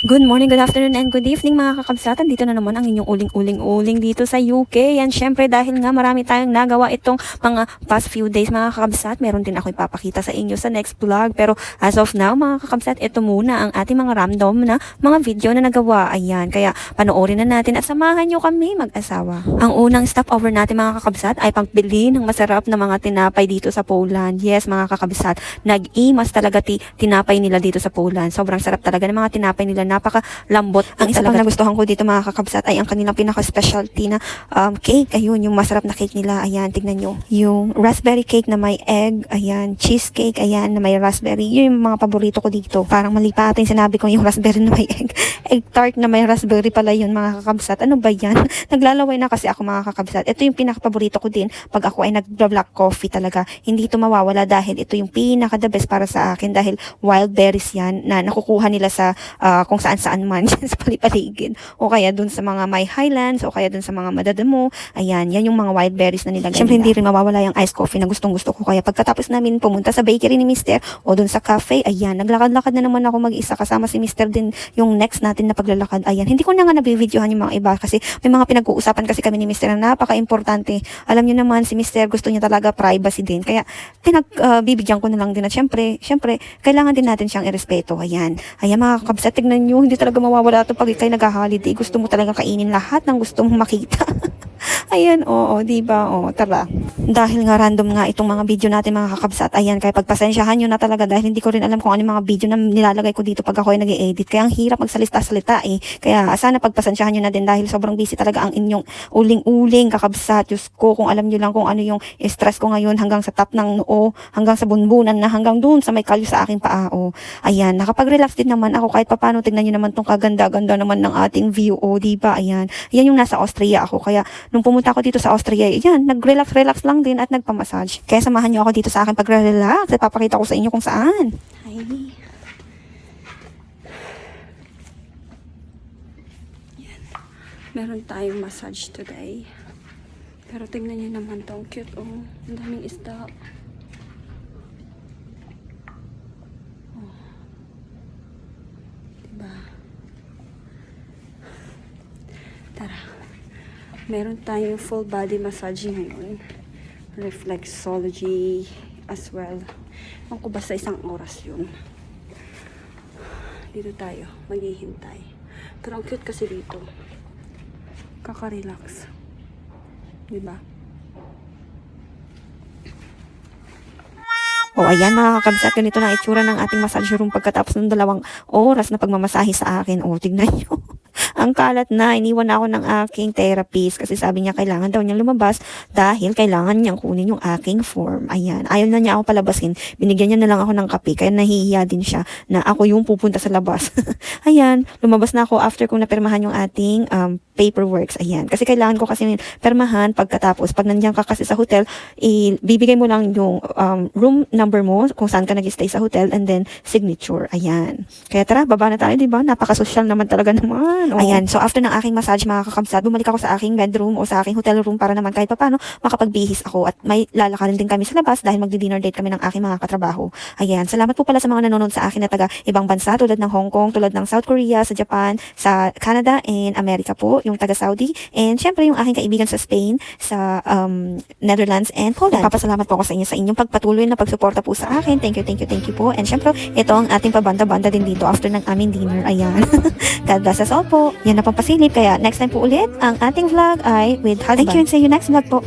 Good morning, good afternoon, and good evening mga kakabsatan. Dito na naman ang inyong uling-uling-uling dito sa UK. And syempre dahil nga marami tayong nagawa itong mga past few days mga kakabsat, meron din ako ipapakita sa inyo sa next vlog. Pero as of now mga kakabsat, ito muna ang ating mga random na mga video na nagawa. Ayan, kaya panoorin na natin at samahan nyo kami mag-asawa. Ang unang stopover natin mga kakabsat ay pagbili ng masarap na mga tinapay dito sa Poland. Yes mga kakabsat, nag-imas talaga ti tinapay nila dito sa Poland. Sobrang sarap talaga ng mga tinapay nila napaka lambot. Ang isa pang nagustuhan ko dito mga kakabsat ay ang kanilang pinaka-specialty na um, cake. Ayun, yung masarap na cake nila. Ayan, tignan nyo. Yung raspberry cake na may egg. Ayan, cheesecake. Ayan, na may raspberry. Yun yung mga paborito ko dito. Parang mali pa atin sinabi ko yung raspberry na may egg. Egg tart na may raspberry pala yun mga kakabsat. Ano ba yan? Naglalaway na kasi ako mga kakabsat. Ito yung pinaka-paborito ko din pag ako ay nag-black coffee talaga. Hindi ito mawawala dahil ito yung pinaka-the best para sa akin dahil wild berries yan na nakukuha nila sa ah, kung saan saan man sa palipaligid o kaya dun sa mga may highlands o kaya dun sa mga madadamo ayan yan yung mga wild berries na nilagay syempre hindi rin mawawala yung iced coffee na gustong gusto ko kaya pagkatapos namin pumunta sa bakery ni Mister o dun sa cafe ayan naglakad-lakad na naman ako mag-isa kasama si Mister din yung next natin na paglalakad. Ayan hindi ko na nga nabibidyohan yung mga iba kasi may mga pinag-uusapan kasi kami ni Mister na napaka-importante. Alam niyo naman si Mister gusto niya talaga privacy din. Kaya pinagbibigyan ko na lang din at syempre syempre kailangan din natin siyang irespeto. Ayan. Ayan mga kabsat tignan nyo hindi talaga mawawala ito pag ikay nag-holiday. Gusto mo talaga kainin lahat ng gusto mong makita. Ayan, oo, di ba? Oo, tara. Dahil nga random nga itong mga video natin mga kakabsat. Ayan, kaya pagpasensyahan nyo na talaga dahil hindi ko rin alam kung ano mga video na nilalagay ko dito pag ako ay nag edit Kaya ang hirap magsalita-salita eh. Kaya sana pagpasensyahan nyo na din dahil sobrang busy talaga ang inyong uling-uling kakabsat. Diyos ko, kung alam nyo lang kung ano yung stress ko ngayon hanggang sa top ng noo, hanggang sa bunbunan na hanggang dun sa may kalyo sa aking paa. Oh. Ayan, nakapag-relax din naman ako kahit papano tignan nyo naman tong kaganda-ganda naman ng ating view. O, di ba? Ayan. Ayan yung nasa Austria ako. Kaya nung pumunta ako dito sa Austria, ayan, nag-relax-relax lang din at nagpa-massage. Kaya samahan nyo ako dito sa aking pag-relax at papakita ko sa inyo kung saan. Hi. Yan. Meron tayong massage today. Pero tingnan nyo naman tong cute, oh. Ang daming isda. Oh. Diba? Tara. Meron tayong full body massage ngayon. Reflexology as well. Ang ko basta isang oras yun. Dito tayo, maghihintay. Pero ang cute kasi dito. Kaka-relax. Diba? O ayan mga kakabsat, ganito na itsura ng ating massage room pagkatapos ng dalawang oras na pagmamasahe sa akin. O, tignan nyo. ang kalat na, iniwan ako ng aking therapist kasi sabi niya kailangan daw niyang lumabas dahil kailangan niyang kunin yung aking form. Ayan, ayaw na niya ako palabasin. Binigyan niya na lang ako ng kape kaya nahihiya din siya na ako yung pupunta sa labas. Ayan, lumabas na ako after kong napirmahan yung ating um, paperworks. Ayan, kasi kailangan ko kasi permahan pagkatapos. Pag nandiyan ka kasi sa hotel, ibibigay mo lang yung um, room number mo kung saan ka nag-stay sa hotel and then signature. Ayan. Kaya tara, baba na tayo, di ba? Napaka-social naman talaga naman. Oh. Ayan, so after ng aking massage, mga kakabsat, bumalik ako sa aking bedroom o sa aking hotel room para naman kahit papano makapagbihis ako at may lalakarin din kami sa labas dahil magdi-dinner date kami ng aking mga katrabaho. Ayan, salamat po pala sa mga nanonood sa akin na taga ibang bansa tulad ng Hong Kong, tulad ng South Korea, sa Japan, sa Canada, and America po, yung taga Saudi, and syempre yung aking kaibigan sa Spain, sa um, Netherlands, and Poland. Papasalamat po ako sa inyo sa inyong pagpatuloy na pagsuporta po sa akin. Thank you, thank you, thank you po. And syempre, ito ang ating pabanda-banda din dito after ng aming dinner. Ayan. God bless us all po. Yan na pampasilip. Kaya next time po ulit, ang ating vlog ay with husband. Thank you and see you next vlog po.